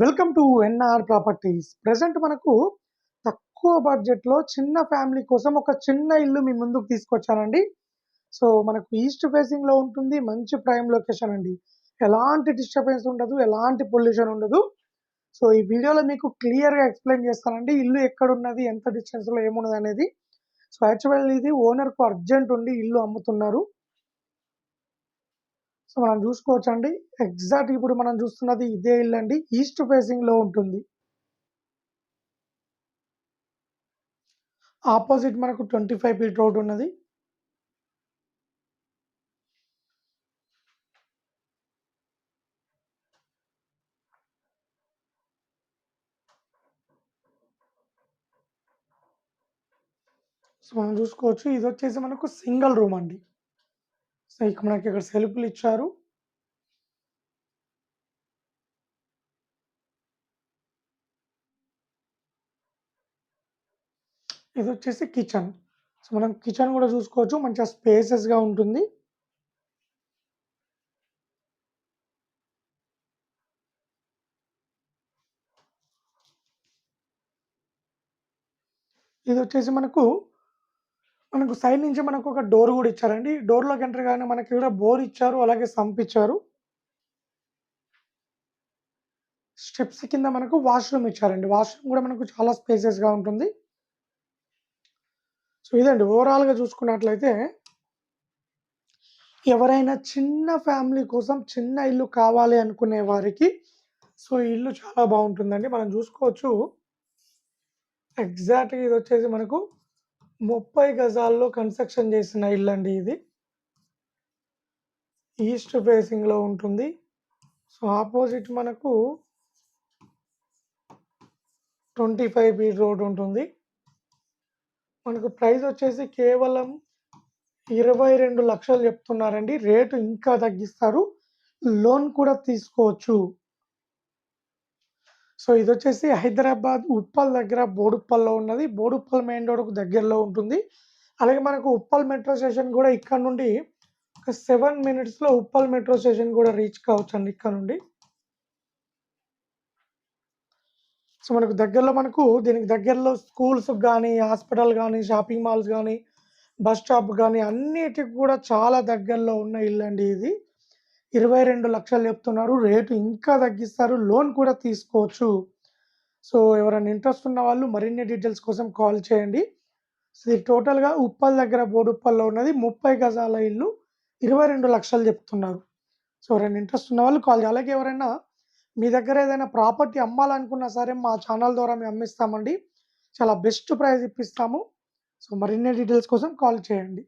Welcome to NR properties. Present మనకు తక్కువ బడ్జెట్లో చిన్న ఫ్యామిలీ కోసం ఒక చిన్న ఇల్లు మీ ముందుకు తీసుకొచ్చానండి. సో మనకు ఈస్ట్ ఫేసింగ్లో ఉంటుంది మంచి ప్రైమ్ లొకేషన్ అండి. ఎలాంటి డిస్టర్బెన్స్ ఉండదు ఎలాంటి పొల్యూషన్ ఉండదు. సో ఈ వీడియోలో మీకు క్లియర్గా ఎక్స్ప్లెయిన్ చేస్తానండి ఇల్లు ఎక్కడ ఉన్నది ఎంత డిస్టెన్స్లో ఏమున్నది అనేది. సో యాక్చువల్ ఇది ఓనర్కు అర్జెంట్ ఉండి ఇల్లు అమ్ముతున్నారు. సో మనం చూసుకోవచ్చు అండి ఎగ్జాక్ట్ ఇప్పుడు మనం చూస్తున్నది ఇదే ఇల్లు అండి. ఈస్ట్ ఫేసింగ్లో ఉంటుంది. ఆపోజిట్ మనకు ట్వంటీ ఫైవ్ ఫీట్ రోడ్ ఉన్నది. సో మనం చూసుకోవచ్చు. ఇది వచ్చేసి మనకు సింగిల్ రూమ్ అండి. సో ఇక మనకి ఇక్కడ సెల్ఫ్లు ఇచ్చారు. ఇది వచ్చేసి కిచెన్. సో మనం కిచెన్ కూడా చూసుకోవచ్చు. మంచిగా స్పేసెస్గా ఉంటుంది. ఇది వచ్చేసి మనకు మనకు సైడ్ నుంచి మనకు ఒక డోర్ కూడా ఇచ్చారండి. డోర్లోకి ఎంటర్ కానీ మనకి ఇక్కడ బోర్ ఇచ్చారు అలాగే సంప్ ఇచ్చారు స్టెప్స్ కింద మనకు వాష్రూమ్ ఇచ్చారండి. వాష్రూమ్ కూడా మనకు చాలా స్పేసెస్గా ఉంటుంది. సో ఇదండి. ఓవరాల్గా చూసుకున్నట్లయితే ఎవరైనా చిన్న ఫ్యామిలీ కోసం చిన్న ఇల్లు కావాలి అనుకునే వారికి సో ఈ ఇల్లు చాలా బాగుంటుందండి. మనం చూసుకోవచ్చు. ఎగ్జాక్ట్గా ఇది వచ్చేసి మనకు ముప్పై గజాల్లో కన్స్ట్రక్షన్ చేసిన ఇల్లు అండి ఇది. ఈస్ట్ ఫేసింగ్లో ఉంటుంది. సో ఆపోజిట్ మనకు ట్వంటీ ఫైవ్ ఫీట్ రోడ్ ఉంటుంది. మనకు ప్రైస్ వచ్చేసి కేవలం ఇరవై రెండు లక్షలు చెప్తున్నారండి. రేటు ఇంకా తగ్గిస్తారు. లోన్ కూడా తీసుకోవచ్చు. సో ఇది వచ్చేసి హైదరాబాద్ ఉప్పల్ దగ్గర బోడుప్పల్లో ఉన్నది. బోడుప్పల్ మెయిన్ రోడ్కు దగ్గరలో ఉంటుంది. అలాగే మనకు ఉప్పల్ మెట్రో స్టేషన్ కూడా ఇక్కడ నుండి ఒక సెవెన్ మినిట్స్లో ఉప్పల్ మెట్రో స్టేషన్ కూడా రీచ్ కావచ్చు అండి ఇక్కడ నుండి. సో మనకు దగ్గరలో మనకు దీనికి దగ్గరలో స్కూల్స్ కానీ హాస్పిటల్ కానీ షాపింగ్ మాల్స్ కానీ బస్ స్టాప్ కానీ అన్నిటికి కూడా చాలా దగ్గరలో ఉన్న ఇల్లు అండి ఇది. ఇరవై రెండు లక్షలు చెప్తున్నారు. రేటు ఇంకా తగ్గిస్తారు. లోన్ కూడా తీసుకోవచ్చు. సో ఎవరైనా ఇంట్రెస్ట్ ఉన్న వాళ్ళు మరిన్ని డీటెయిల్స్ కోసం కాల్ చేయండి. సో ఇది టోటల్గా ఉప్పల్ దగ్గర బోడుప్పల్లో ఉన్నది ముప్పై గజాల ఇల్లు ఇరవై రెండు లక్షలు చెప్తున్నారు. సో ఎవరైనా ఇంట్రెస్ట్ ఉన్న వాళ్ళు కాల్ చేయాలి అలాగే ఎవరైనా మీ దగ్గర ఏదైనా ప్రాపర్టీ అమ్మాలనుకున్నా సరే మా ఛానల్ ద్వారా మేము అమ్మిస్తామండి. చాలా బెస్ట్ ప్రైస్ ఇప్పిస్తాము. సో మరిన్ని డీటెయిల్స్ కోసం కాల్ చేయండి.